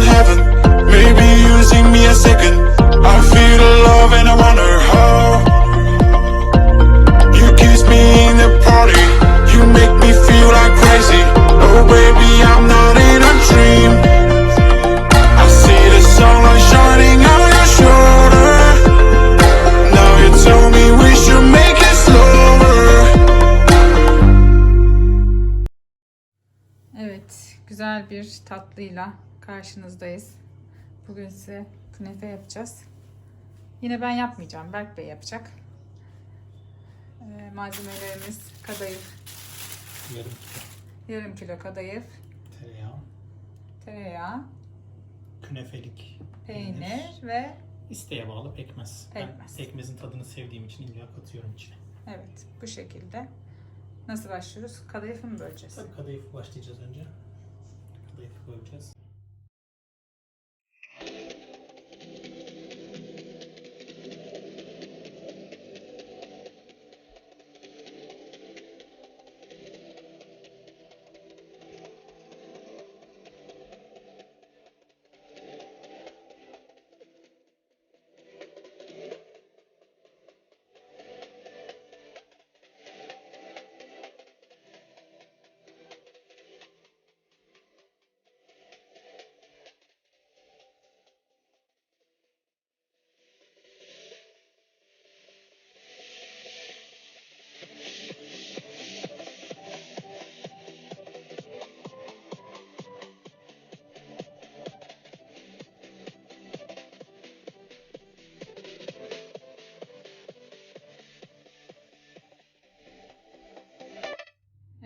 heaven. Maybe using me a second. I feel the love and I wonder how. You kiss me in the party. You make me feel like crazy. Oh baby, I'm not in a dream. I see the sunlight shining on your shoulder. Now you tell me we should make it slower. Evet, güzel bir tatlıyla karşınızdayız. Bugün size künefe yapacağız. Yine ben yapmayacağım, Berk Bey yapacak. Ee, malzemelerimiz kadayıf, Yarım kilo yarım kilo kadayıf, tereyağı, tereyağı, künefelik, peynir ve isteğe bağlı pekmez. Pekmez. Ben pekmezin tadını sevdiğim için illa katıyorum içine. evet bu şekilde. Nasıl başlıyoruz? Kadayıfı mı böleceğiz? Tabii kadayıfı başlayacağız önce. Kadayıfı koyacağız.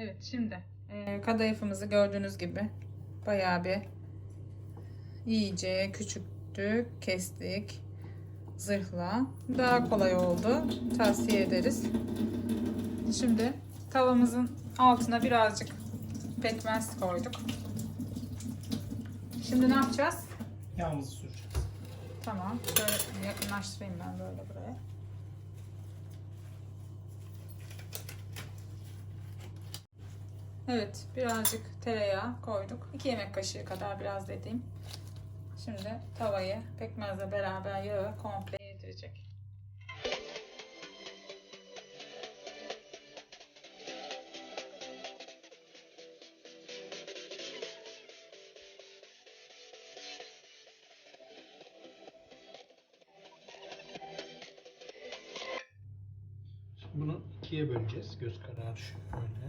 Evet şimdi e, kadayıfımızı gördüğünüz gibi bayağı bir iyice küçülttük, kestik zırhla. Daha kolay oldu. Tavsiye ederiz. Şimdi tavamızın altına birazcık pekmez koyduk. Şimdi ne yapacağız? Yağımızı süreceğiz. Tamam. Şöyle yakınlaştırayım ben böyle buraya. Evet, birazcık tereyağı koyduk. 2 yemek kaşığı kadar biraz dediğim. Şimdi tavayı pekmezle beraber yağı komple yedirecek. Bunu ikiye böleceğiz. Göz kararı şöyle.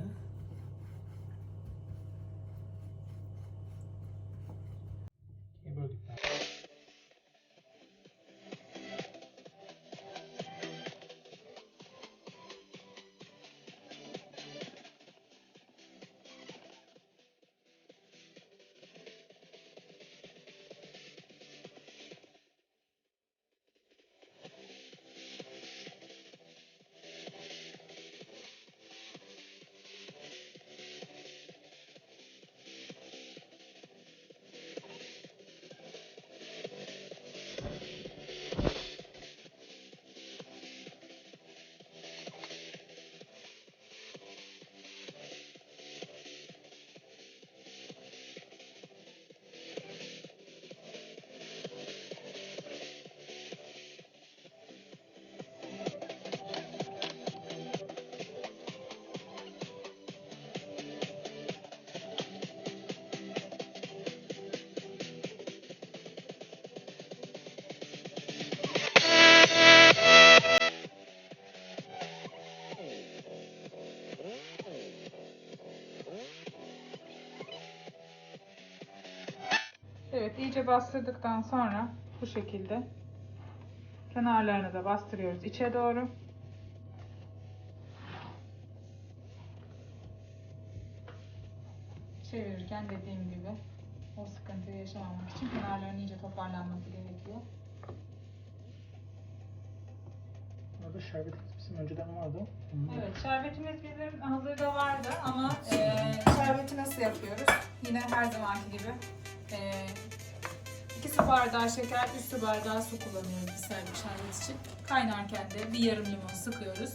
Bastırdıktan sonra bu şekilde kenarlarını da bastırıyoruz içe doğru. Çevirirken dediğim gibi o sıkıntıyı yaşamamak için kenarların iyice toparlanması gerekiyor. Burada şerbetimiz bizim önceden vardı. Evet, şerbetimiz bizim hazırda vardı ama e, şerbeti nasıl yapıyoruz? Yine her zamanki gibi e, 2 su bardağı şeker, 3 su bardağı su kullanıyoruz bir servis şerbet için. Kaynarken de bir yarım limon sıkıyoruz.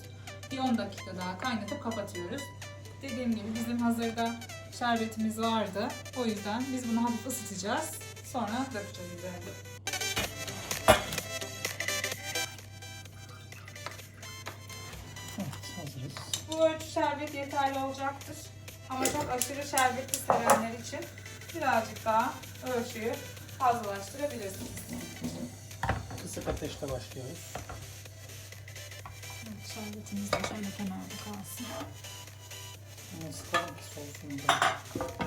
Bir 10 dakika daha kaynatıp kapatıyoruz. Dediğim gibi bizim hazırda şerbetimiz vardı. O yüzden biz bunu hafif ısıtacağız. Sonra dökeceğiz üzerine. Bu ölçü şerbet yeterli olacaktır. Ama çok aşırı şerbetli sevenler için birazcık daha ölçüyü fazlalaştırabilirsiniz. Kısık ateşte başlıyoruz. Şerbetimiz de şöyle kenarda kalsın. Ama sıkalım ki soğusun.